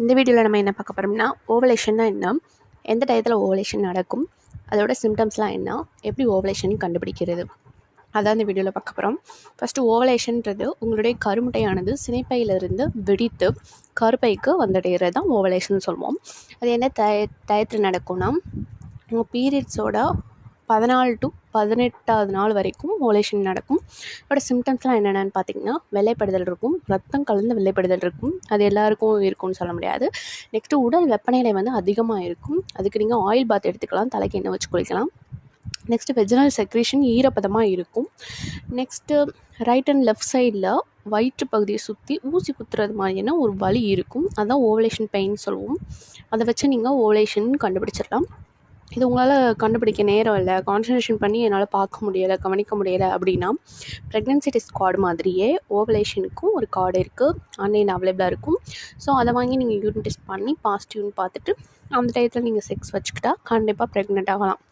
இந்த வீடியோவில் நம்ம என்ன பார்க்க போகிறோம்னா ஓவலேஷன்னா என்ன எந்த டயத்தில் ஓவலேஷன் நடக்கும் அதோட சிம்டம்ஸ்லாம் என்ன எப்படி ஓவலேஷன் கண்டுபிடிக்கிறது. அதான் இந்த வீடியோவில் பார்க்க போகிறோம் ஃபஸ்ட்டு ஓவலேஷன்ன்றது உங்களுடைய கருமுட்டையானது சினைப்பையிலிருந்து வெடித்து கருப்பைக்கு வந்தடைகிறது தான் ஓவலேஷன் சொல்லுவோம். அது என்ன டய டயத்தில் நடக்கும்னா உங்கள் பீரியட்ஸோட பதினாலு டு பதினெட்டாவது நாள் வரைக்கும் ஓலேஷன் நடக்கும். அதோட சிம்டம்ஸ்லாம் என்னென்னு பார்த்தீங்கன்னா வெள்ளைப்படுதல் இருக்கும் ரத்தம் கலந்து வெள்ளைப்படுதல் இருக்கும். அது எல்லாருக்கும் இருக்கும்னு சொல்ல முடியாது. நெக்ஸ்ட்டு உடல் வெப்பநிலை வந்து அதிகமாக இருக்கும். அதுக்கு நீங்கள் ஆயில் பாத் எடுத்துக்கலாம் தலைக்கு எண்ணெய் வச்சு குளிக்கலாம். நெக்ஸ்ட்டு வெஜினல் செக்ரேஷன் ஈரப்பதமாக இருக்கும். நெக்ஸ்ட்டு ரைட் அண்ட் லெஃப்ட் சைடில் வயிற்று பகுதியை சுற்றி ஊசி குத்துறது மாதிரியான ஒரு வலி இருக்கும். அதுதான் ஓவலேஷன் பெயின் சொல்லுவோம். அதை வச்சு நீங்கள் ஓவலேஷன் கண்டுபிடிச்சிடலாம். இது உங்களால் கண்டுபிடிக்க நேரம் இல்லை. கான்சன்ட்ரேஷன் பண்ணி என்னால் பார்க்க முடியலை கவனிக்க முடியலை அப்படின்னா ப்ரெக்னென்சி டெஸ்ட் கார்டு மாதிரியே ஓவலேஷனுக்கும் ஒரு கார்டு இருக்குது ஆன்லைன் அவைலபிளாக இருக்கும். ஸோ அதை வாங்கி நீங்கள் யூரின் டெஸ்ட் பண்ணி பாசிட்டிவ்னு பார்த்துட்டு அந்த டயத்தில் நீங்கள் செக்ஸ் வச்சுக்கிட்டா கண்டிப்பாக ப்ரெக்னென்ட் ஆகலாம்.